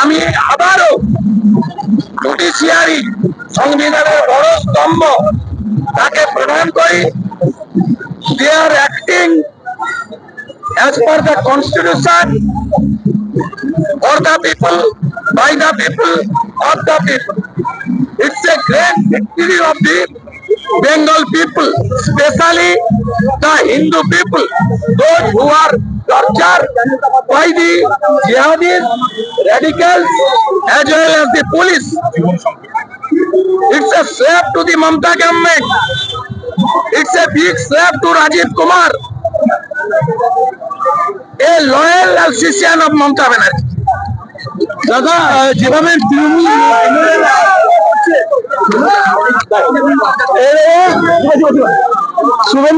আমি আবারও জুডিশিয়ারি সংবিধানের বড় স্তম্ভ তাকে প্রদান করি they are acting as per the constitution for the people, by the people, of the people. It's a great victory of the Bengal people, especially the Hindu people, those who are tortured by the jihadis, radicals, as well as the police. It's a slap to the Mamta government. It's a big slap to Rajiv Kumar. a loyal association of Mamata Banerjee. দাদা যেভাবে তৃণমূল শুভেন্দু